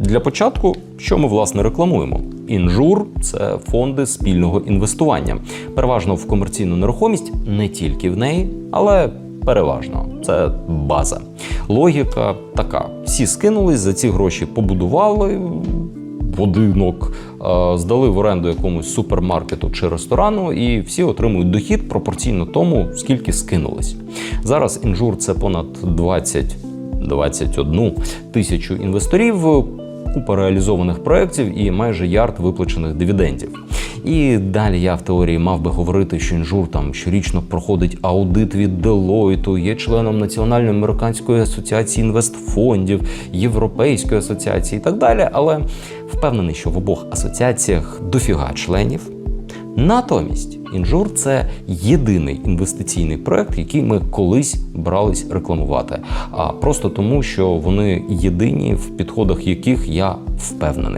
Для початку, що ми власне рекламуємо? Інжур це фонди спільного інвестування, переважно в комерційну нерухомість, не тільки в неї, але переважно це база. Логіка така: всі скинулись за ці гроші, побудували будинок, е, здали в оренду якомусь супермаркету чи ресторану, і всі отримують дохід пропорційно тому, скільки скинулись. Зараз інжур це понад 20 21 тисячу інвесторів, купа реалізованих проєктів і майже ярд виплачених дивідендів. І далі я в теорії мав би говорити, що інжур там щорічно проходить аудит від Делойту, є членом Національної американської асоціації інвестфондів, Європейської асоціації і так далі. Але впевнений, що в обох асоціаціях дофіга членів. Натомість інжур це єдиний інвестиційний проект, який ми колись брались рекламувати. А просто тому, що вони єдині в підходах яких я впевнений.